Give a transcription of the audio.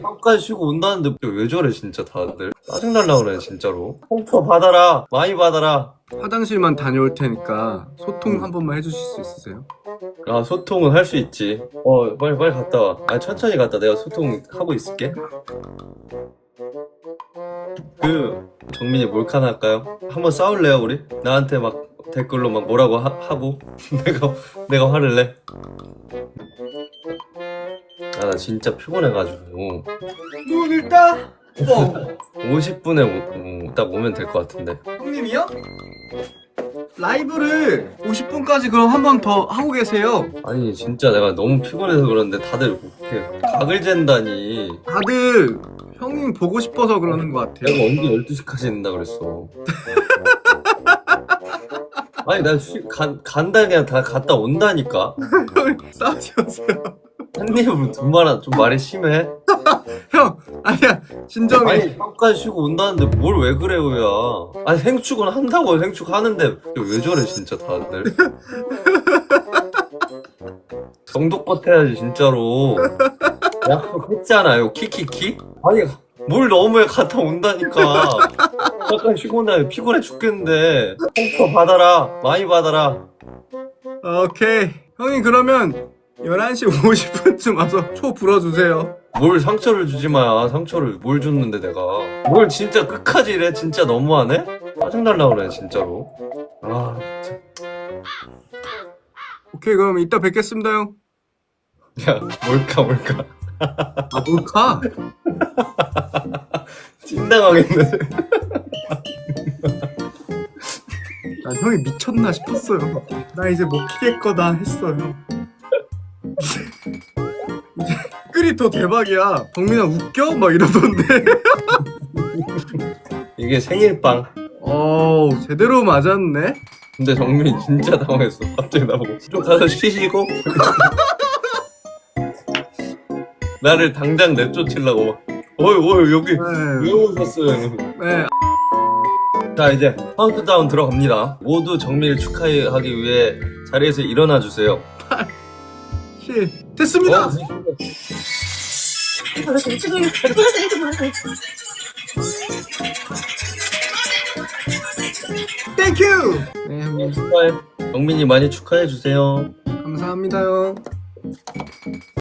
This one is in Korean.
잠깐 쉬고 온다는데 왜 저래 진짜 다들? 짜증날라 그래 진짜로. 홍터 받아라 많이 받아라. 화장실만 다녀올 테니까 소통 한 번만 해주실 수 있으세요? 아 소통은 할 수 있지. 어 빨리 빨리 갔다 와 아 천천히 갔다. 내가 소통하고 있을게. 그 정민이 몰카 할까요? 한번 싸울래요 우리? 나한테 막 댓글로 막 뭐라고 하, 고? 내가 내가 화를 내 아나 진짜 피곤해가지고 문을 따! 어, 50분에 딱 오면 될 것 같은데 형님이요? 라이브를 50분까지 그럼 한 번 더 하고 계세요. 아니 진짜 내가 너무 피곤해서 그런데 다들 그렇게 각을 잰다니 다들 형님 보고 싶어서 그러는 것 같아요. 내가 언제 12시까지 있는다 그랬어 아니 나 쉬, 간, 간다 그냥 다 갔다 온다니까 싸우지 마세요. 두 말아 좀 말이 심해? 형, 아니야, 진정해. 아니 잠깐 쉬고 온다는데 뭘 왜 그래요 야? 아니 생축은 한다고 생축 하는데 왜 저래 진짜 다들? 정독껏 해야지 진짜로. 약속했잖아요 키키키? 아니 뭘 너무해 갔다 온다니까. 잠깐 쉬고 나요 피곤해 죽겠는데. 홍터 받아라 많이 받아라. 오케이. 형님 그러면 11시 50분쯤 와서 초 불어주세요. 뭘 상처를 주지 마 상처를 뭘 줬는데 내가 뭘 진짜 끝까지 이래 진짜 너무하네 짜증날라 그래 진짜로 아 진짜 오케이, 그럼 이따 뵙겠습니다, 형. 야 뭘까 뭘까 아, 몰카? 찐당하겠네 난 형이 미쳤나 싶었어요. 나 이제 못 키겠거다 했어요. 이제 댓글이 더 대박이야. 정민아 웃겨? 막 이러던데. 이게 생일빵 어 제대로 맞았네. 근데 정민이 진짜 당황했어 갑자기 나보고 좀 가서 쉬시고 나를 당장 내쫓으려고 막 어이 어이 여기 왜 네. 오셨어요 이러면서. 네. 자 이제 카운트다운 들어갑니다 모두 정민이를 축하하기 위해 자리에서 일어나 주세요 실 됐습니다. 어? 땡큐. 네 형님 축하해 정민이 많이 축하해 주세요 감사합니다 형.